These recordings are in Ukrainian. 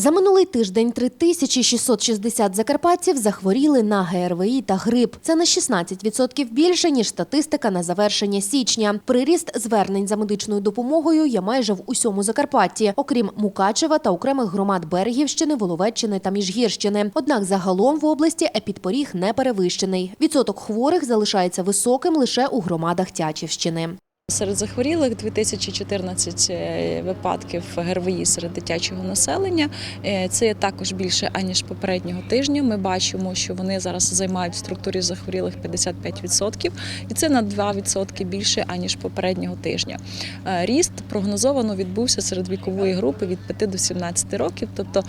За минулий тиждень 3660 закарпатців захворіли на ГРВІ та грип. Це на 16% більше, ніж статистика на завершення січня. Приріст звернень за медичною допомогою є майже в усьому Закарпатті, окрім Мукачева та окремих громад Берегівщини, Воловеччини та Міжгірщини. Однак загалом в області епідпоріг не перевищений. Відсоток хворих залишається високим лише у громадах Тячівщини. Серед захворілих 2014 е, випадків ГРВІ серед дитячого населення. Е, Це також більше аніж попереднього тижня. Ми бачимо, що вони зараз займають в структурі захворілих 55%, і це на 2% більше аніж попереднього тижня. Е, Ріст прогнозовано відбувся серед вікової групи від 5 до 17 років. Тобто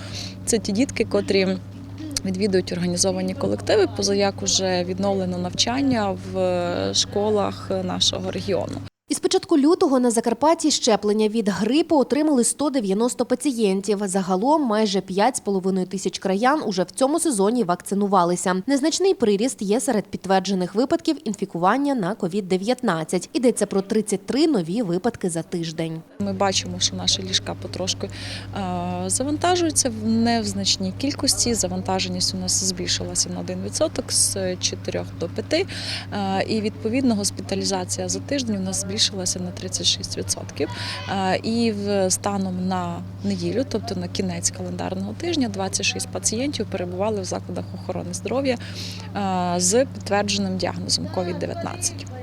це ті дітки, котрі. Відвідують організовані колективи, позаяк уже відновлено навчання в школах нашого регіону. Із початку лютого на Закарпатті щеплення від грипу отримали 190 пацієнтів. Загалом майже 5,5 тисяч краян уже в цьому сезоні вакцинувалися. Незначний приріст є серед підтверджених випадків інфікування на COVID-19. Йдеться про 33 нові випадки за тиждень. Ми бачимо, що наші ліжка потрошки завантажуються в не значній кількості. Завантаженість у нас збільшилася на 1% з 4 до 5. Е, І відповідно госпіталізація за тиждень у нас збільшилася на 36%. Е, І станом на неділю, тобто на кінець календарного тижня, 26 пацієнтів перебували в закладах охорони здоров'я е, з підтвердженим діагнозом COVID-19.